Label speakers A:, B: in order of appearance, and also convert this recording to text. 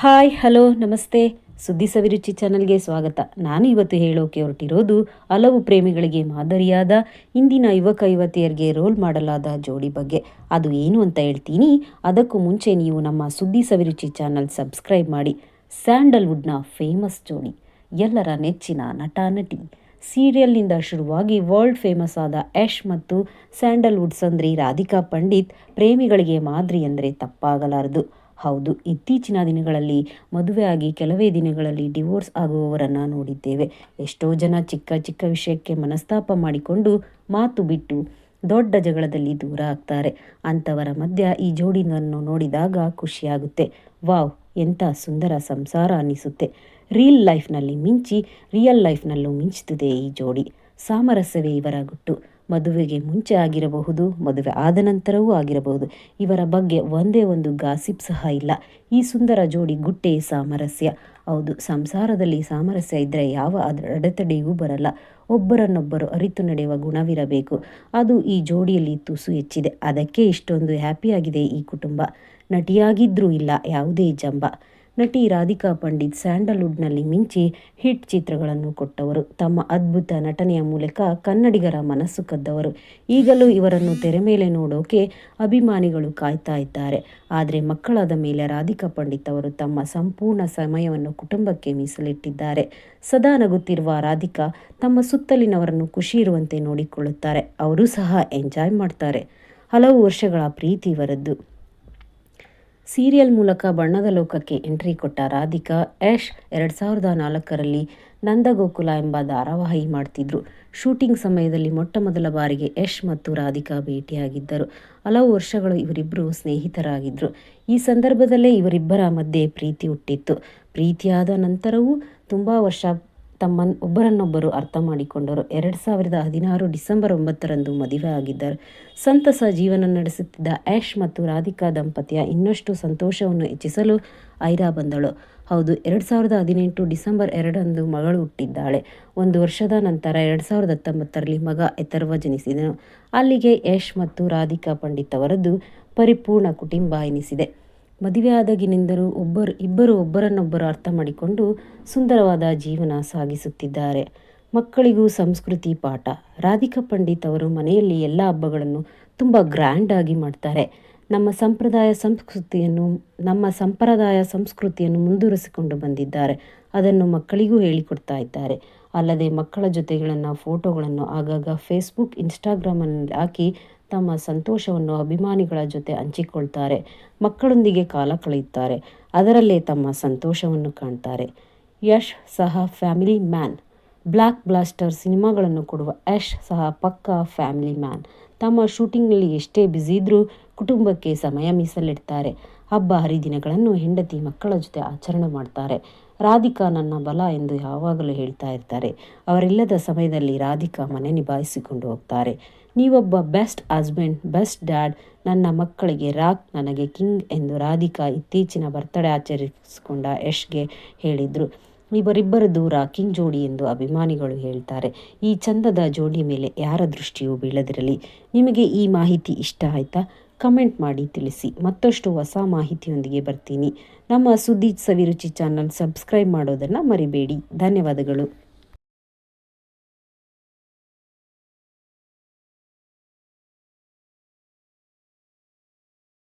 A: Hi, hello, ನಮಸ್ತೆ. ಸುದ್ದಿ ಸವಿರುಚಿ ಚಾನಲ್ಗೆ ಸ್ವಾಗತ. ನಾನು ಇವತ್ತು ಹೇಳೋಕೆ ಹೊರಟಿರೋದು ಹಲವು ಪ್ರೇಮಿಗಳಿಗೆ ಮಾದರಿಯಾದ ಇಂದಿನ ಯುವಕ ಯುವತಿಯರಿಗೆ ರೋಲ್ ಮಾಡಲಾದ ಜೋಡಿ ಬಗ್ಗೆ. ಅದು ಏನು ಅಂತ ಹೇಳ್ತೀನಿ. ಅದಕ್ಕೂ ಮುಂಚೆ ನೀವು ನಮ್ಮ ಸುದ್ದಿ ಸವಿರುಚಿ ಚಾನಲ್ ಸಬ್ಸ್ಕ್ರೈಬ್ ಮಾಡಿ. ಸ್ಯಾಂಡಲ್ವುಡ್ನ ಫೇಮಸ್ ಜೋಡಿ. ಎಲ್ಲರ ನೆಚ್ಚಿನ ನಟ, ನಟಿ. ಸೀರಿಯಲ್ನಿಂದ ಶುರುವಾಗಿ ವರ್ಲ್ಡ್ ಫೇಮಸ್ ಆದ ಯಶ್ ಮತ್ತು ಸ್ಯಾಂಡಲ್ವುಡ್ ಸಂದ್ರಿ ರಾಧಿಕಾ ಪಂಡಿತ್ ಪ್ರೇಮಿಗಳಿಗೆ ಮಾದರಿ ಅಂದರೆ ತಪ್ಪಾಗಲಾರದು. ಹೌದು, ಇತ್ತೀಚಿನ ದಿನಗಳಲ್ಲಿ ಮದುವೆಯಾಗಿ ಕೆಲವೇ ದಿನಗಳಲ್ಲಿ ಡಿವೋರ್ಸ್ ಆಗುವವರನ್ನು ನೋಡಿದ್ದೇವೆ. ಎಷ್ಟೋ ಜನ ಚಿಕ್ಕ ಚಿಕ್ಕ ವಿಷಯಕ್ಕೆ ಮನಸ್ತಾಪ ಮಾಡಿಕೊಂಡು ಮಾತು ಬಿಟ್ಟು ದೊಡ್ಡ ಜಗಳದಲ್ಲಿ ದೂರ ಆಗ್ತಾರೆ. ಅಂಥವರ ಮಧ್ಯ ಈ ಜೋಡಿನನ್ನು ನೋಡಿದಾಗ ಖುಷಿಯಾಗುತ್ತೆ. ವಾವ್, ಎಂಥ ಸುಂದರ ಸಂಸಾರ ಅನ್ನಿಸುತ್ತೆ. ರೀಲ್ ಲೈಫ್ನಲ್ಲಿ ಮಿಂಚಿ, ರಿಯಲ್ ಲೈಫ್ನಲ್ಲೂ ಮಿಂಚುತ್ತಿದೆ ಈ ಜೋಡಿ. ಸಾಮರಸ್ಯವೇ ಇವರ ಗುಟ್ಟು. ಮದುವೆಗೆ ಮುಂಚೆ ಆಗಿರಬಹುದು, ಮದುವೆ ಆದ ನಂತರವೂ ಆಗಿರಬಹುದು. ಇವರ ಬಗ್ಗೆ ಒಂದೇ ಒಂದು ಗಾಸಿಪ್ ಸಹ ಇಲ್ಲ. ಈ ಸುಂದರ ಜೋಡಿ ಗುಟ್ಟೆ ಸಾಮರಸ್ಯ. ಹೌದು, ಸಂಸಾರದಲ್ಲಿ ಸಾಮರಸ್ಯ ಇದ್ದರೆ ಯಾವ ಅಡ ಅಡೆತಡೆಯೂ ಬರಲ್ಲ. ಒಬ್ಬರನ್ನೊಬ್ಬರು ಅರಿತು ನಡೆಯುವ ಗುಣವಿರಬೇಕು. ಅದು ಈ ಜೋಡಿಯಲ್ಲಿ ತುಸು ಹೆಚ್ಚಿದೆ. ಅದಕ್ಕೆ ಇಷ್ಟೊಂದು ಹ್ಯಾಪಿಯಾಗಿದೆ ಈ ಕುಟುಂಬ. ನಟಿಯಾಗಿದ್ರೂ ಇಲ್ಲ, ಯಾವುದೇ ಜಂಬ. ನಟಿ ರಾಧಿಕಾ ಪಂಡಿತ್ ಸ್ಯಾಂಡಲ್ವುಡ್ನಲ್ಲಿ ಮಿಂಚಿ ಹಿಟ್ ಚಿತ್ರಗಳನ್ನು ಕೊಟ್ಟವರು. ತಮ್ಮ ಅದ್ಭುತ ನಟನೆಯ ಮೂಲಕ ಕನ್ನಡಿಗರ ಮನಸ್ಸು ಕದ್ದವರು. ಈಗಲೂ ಇವರನ್ನು ತೆರೆ ಮೇಲೆ ನೋಡೋಕೆ ಅಭಿಮಾನಿಗಳು ಕಾಯ್ತಾ ಇದ್ದಾರೆ. ಆದರೆ ಮಕ್ಕಳಾದ ಮೇಲೆ ರಾಧಿಕಾ ಪಂಡಿತ್ ಅವರು ತಮ್ಮ ಸಂಪೂರ್ಣ ಸಮಯವನ್ನು ಕುಟುಂಬಕ್ಕೆ ಮೀಸಲಿಟ್ಟಿದ್ದಾರೆ. ಸದಾ ನಗುತ್ತಿರುವ ರಾಧಿಕಾ ತಮ್ಮ ಸುತ್ತಲಿನವರನ್ನು ಖುಷಿ ಇರುವಂತೆ ನೋಡಿಕೊಳ್ಳುತ್ತಾರೆ. ಅವರು ಸಹ ಎಂಜಾಯ್ ಮಾಡ್ತಾರೆ. ಹಲವು ವರ್ಷಗಳ ಪ್ರೀತಿ ಇವರದ್ದು. ಸೀರಿಯಲ್ ಮೂಲಕ ಬಣ್ಣದ ಲೋಕಕ್ಕೆ ಎಂಟ್ರಿ ಕೊಟ್ಟ ರಾಧಿಕಾ, ಯಶ್ ಎರಡು ಸಾವಿರದ ನಾಲ್ಕರಲ್ಲಿ ನಂದಗೋಕುಲ ಎಂಬ ಧಾರಾವಾಹಿ ಮಾಡ್ತಿದ್ರು. ಶೂಟಿಂಗ್ ಸಮಯದಲ್ಲಿ ಮೊಟ್ಟ ಮೊದಲ ಬಾರಿಗೆ ಯಶ್ ಮತ್ತು ರಾಧಿಕಾ ಭೇಟಿಯಾಗಿದ್ದರು. ಹಲವು ವರ್ಷಗಳು ಇವರಿಬ್ಬರು ಸ್ನೇಹಿತರಾಗಿದ್ದರು ಈ ಸಂದರ್ಭದಲ್ಲೇ ಇವರಿಬ್ಬರ ಮಧ್ಯೆ ಪ್ರೀತಿ ಹುಟ್ಟಿತ್ತು. ಪ್ರೀತಿಯಾದ ನಂತರವೂ ತುಂಬ ವರ್ಷ ತಮ್ಮ ಒಬ್ಬರನ್ನೊಬ್ಬರು ಅರ್ಥ ಮಾಡಿಕೊಂಡರು. ಎರಡು ಸಾವಿರದ ಹದಿನಾರು ಡಿಸೆಂಬರ್ ಒಂಬತ್ತರಂದು ಮದುವೆ ಆಗಿದ್ದರು. ಸಂತಸ ಜೀವನ ನಡೆಸುತ್ತಿದ್ದ ಆಶ್ ಮತ್ತು ರಾಧಿಕಾ ದಂಪತಿಯ ಇನ್ನಷ್ಟು ಸಂತೋಷವನ್ನು ಹೆಚ್ಚಿಸಲು ಐರಾ ಬಂದಳು. ಹೌದು, ಎರಡು ಸಾವಿರದ ಹದಿನೆಂಟು ಡಿಸೆಂಬರ್ ಎರಡರಂದು ಮಗಳು ಹುಟ್ಟಿದ್ದಾಳೆ. ಒಂದು ವರ್ಷದ ನಂತರ ಎರಡು ಸಾವಿರದ ಹತ್ತೊಂಬತ್ತರಲ್ಲಿ ಮಗ ಎತರ್ವ ಜನಿಸಿದನು. ಅಲ್ಲಿಗೆ ಯಶ್ ಮತ್ತು ರಾಧಿಕಾ ಪಂಡಿತ್ ಅವರದ್ದು ಪರಿಪೂರ್ಣ ಕುಟುಂಬ ಎನಿಸಿದೆ. ಮದುವೆಯಾದಾಗಿನಿಂದಲೂ ಒಬ್ಬರು, ಇಬ್ಬರು ಒಬ್ಬರನ್ನೊಬ್ಬರು ಅರ್ಥ ಮಾಡಿಕೊಂಡು ಸುಂದರವಾದ ಜೀವನ ಸಾಗಿಸುತ್ತಿದ್ದಾರೆ. ಮಕ್ಕಳಿಗೂ ಸಂಸ್ಕೃತಿ ಪಾಠ. ರಾಧಿಕಾ ಪಂಡಿತ್ ಅವರು ಮನೆಯಲ್ಲಿ ಎಲ್ಲ ಹಬ್ಬಗಳನ್ನು ತುಂಬ ಗ್ರ್ಯಾಂಡಾಗಿ ಮಾಡ್ತಾರೆ. ನಮ್ಮ ಸಂಪ್ರದಾಯ ಸಂಸ್ಕೃತಿಯನ್ನು, ನಮ್ಮ ಸಂಪ್ರದಾಯ ಸಂಸ್ಕೃತಿಯನ್ನು ಮುಂದುವರಿಸಿಕೊಂಡು ಬಂದಿದ್ದಾರೆ. ಅದನ್ನು ಮಕ್ಕಳಿಗೂ ಹೇಳಿಕೊಡ್ತಾ ಇದ್ದಾರೆ. ಅಲ್ಲದೆ ಮಕ್ಕಳ ಜೊತೆಗಳನ್ನು, ಫೋಟೋಗಳನ್ನು ಆಗಾಗ ಫೇಸ್ಬುಕ್ ಇನ್ಸ್ಟಾಗ್ರಾಮಲ್ಲಿ ಹಾಕಿ ತಮ್ಮ ಸಂತೋಷವನ್ನು ಅಭಿಮಾನಿಗಳ ಜೊತೆ ಹಂಚಿಕೊಳ್ತಾರೆ, ಮಕ್ಕಳೊಂದಿಗೆ ಕಾಲ ಕಳೆಯುತ್ತಾರೆ, ಅದರಲ್ಲೇ ತಮ್ಮ ಸಂತೋಷವನ್ನು ಕಾಣ್ತಾರೆ. ಯಶ್ ಸಹ ಫ್ಯಾಮಿಲಿ ಮ್ಯಾನ್. ಬ್ಲ್ಯಾಕ್ ಬ್ಲಾಸ್ಟರ್ ಸಿನಿಮಾಗಳನ್ನು ಕೊಡುವ ಯಶ್ ಸಹ ಪಕ್ಕಾ ಫ್ಯಾಮಿಲಿ ಮ್ಯಾನ್. ತಮ್ಮ ಶೂಟಿಂಗ್ನಲ್ಲಿ ಎಷ್ಟೇ ಬ್ಯುಸಿ ಇದ್ದರೂ ಕುಟುಂಬಕ್ಕೆ ಸಮಯ ಮೀಸಲಿಡ್ತಾರೆ. ಹಬ್ಬ ಹರಿದಿನಗಳನ್ನು ಹೆಂಡತಿ ಮಕ್ಕಳ ಜೊತೆ ಆಚರಣೆ ಮಾಡ್ತಾರೆ. ರಾಧಿಕಾ ನನ್ನ ಬಲ ಎಂದು ಯಾವಾಗಲೂ ಹೇಳ್ತಾ ಇರ್ತಾರೆ. ಅವರಿಲ್ಲದ ಸಮಯದಲ್ಲಿ ರಾಧಿಕಾ ಮನೆ ನಿಭಾಯಿಸಿಕೊಂಡು ಹೋಗ್ತಾರೆ. ನೀವೊಬ್ಬ ಬೆಸ್ಟ್ ಹಸ್ಬೆಂಡ್, ಬೆಸ್ಟ್ ಡ್ಯಾಡ್, ನನ್ನ ಮಕ್ಕಳಿಗೆ ರಾಕ್, ನನಗೆ ಕಿಂಗ್ ಎಂದು ರಾಧಿಕಾ ಇತ್ತೀಚಿನ ಬರ್ತಡೇ ಆಚರಿಸಿಕೊಂಡ ಯಶ್ಗೆ ಹೇಳಿದರು. ದೂರ ರಾಕಿಂಗ್ ಜೋಡಿ ಎಂದು ಅಭಿಮಾನಿಗಳು ಹೇಳ್ತಾರೆ. ಈ ಚಂದದ ಜೋಡಿ ಮೇಲೆ ಯಾರ ದೃಷ್ಟಿಯೂ ಬೀಳದಿರಲಿ. ನಿಮಗೆ ಈ ಮಾಹಿತಿ ಇಷ್ಟ ಆಯಿತಾ? ಕಮೆಂಟ್ ಮಾಡಿ ತಿಳಿಸಿ. ಮತ್ತಷ್ಟು ಹೊಸ ಮಾಹಿತಿಯೊಂದಿಗೆ ಬರ್ತೀನಿ. ನಮ್ಮ ಸುದ್ದಿ ಸವಿರುಚಿ ಚಾನಲ್ ಸಬ್ಸ್ಕ್ರೈಬ್ ಮಾಡೋದನ್ನು ಮರಿಬೇಡಿ. ಧನ್ಯವಾದಗಳು.